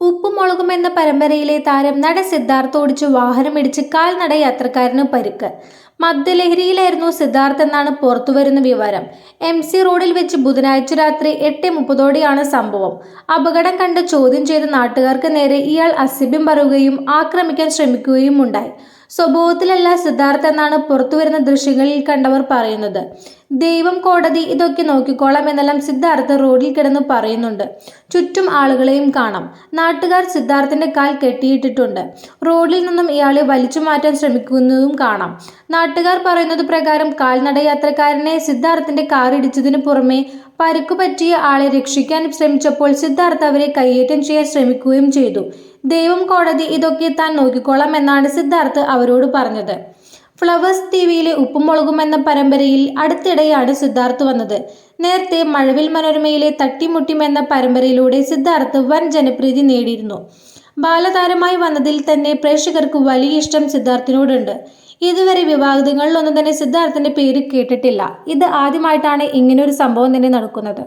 ഉപ്പുമുളകും എന്ന പരമ്പരയിലെ താരം നട സിദ്ധാർത്ഥ് വാഹനം വാഹനമിടിച്ച് കാൽനട യാത്രക്കാരന് പരുക്ക്. മദ്യലഹരിയിലായിരുന്നു സിദ്ധാർത്ഥ് എന്നാണ് പുറത്തുവരുന്ന വിവരം. എം സി റോഡിൽ വെച്ച് ബുധനാഴ്ച രാത്രി എട്ട് മുപ്പതോടെയാണ് സംഭവം. അപകടം കണ്ട് ചോദ്യം ചെയ്ത നാട്ടുകാർക്ക് നേരെ ഇയാൾ അസഭ്യം പറയുകയും ആക്രമിക്കാൻ ശ്രമിക്കുകയും ഉണ്ടായി സ്വഭാവത്തിലല്ല സിദ്ധാർത്ഥ എന്നാണ് പുറത്തുവരുന്ന ദൃശ്യങ്ങളിൽ കണ്ടവർ പറയുന്നത്. ദൈവം കോടതി ഇതൊക്കെ നോക്കിക്കോളാം എന്നെല്ലാം സിദ്ധാർത്ഥ റോഡിൽ കിടന്ന് പറയുന്നുണ്ട്. ചുറ്റും ആളുകളെയും കാണാം. നാട്ടുകാർ സിദ്ധാർത്ഥന്റെ കാൽ കെട്ടിയിട്ടിട്ടുണ്ട്. റോഡിൽ നിന്നും ഇയാളെ വലിച്ചു മാറ്റാൻ ശ്രമിക്കുന്നതും കാണാം. നാട്ടുകാർ പറയുന്നത് പ്രകാരം കാൽനട യാത്രക്കാരനെ സിദ്ധാർത്ഥിന്റെ കാർ ഇടിച്ചതിനു പുറമെ പരുക്കു പറ്റിയ ആളെ രക്ഷിക്കാൻ ശ്രമിച്ചപ്പോൾ സിദ്ധാർത്ഥ അവരെ കയ്യേറ്റം ചെയ്യാൻ ശ്രമിക്കുകയും ചെയ്തു. ദൈവം കോടതി ഇതൊക്കെ താൻ നോക്കിക്കോളാം എന്നാണ് സിദ്ധാർത്ഥ് അവരോട് പറഞ്ഞത്. ഫ്ലവേഴ്സ് ടി വിയിലെ ഉപ്പും മുളകും എന്ന പരമ്പരയിൽ അടുത്തിടെയാണ് സിദ്ധാർത്ഥ് വന്നത്. നേരത്തെ മഴവിൽ മനോരമയിലെ തട്ടിമുട്ടിം എന്ന പരമ്പരയിലൂടെ സിദ്ധാർത്ഥ് വൻ ജനപ്രീതി നേടിയിരുന്നു. ബാലതാരമായി വന്നതിൽ തന്നെ പ്രേക്ഷകർക്ക് വലിയ ഇഷ്ടം സിദ്ധാർത്ഥിനോടുണ്ട്. ഇതുവരെ വിവാഹങ്ങളിലൊന്നും തന്നെ സിദ്ധാർത്ഥിന്റെ പേര് കേട്ടിട്ടില്ല. ഇത് ആദ്യമായിട്ടാണ് ഇങ്ങനെ ഒരു സംഭവം തന്നെ നടക്കുന്നത്.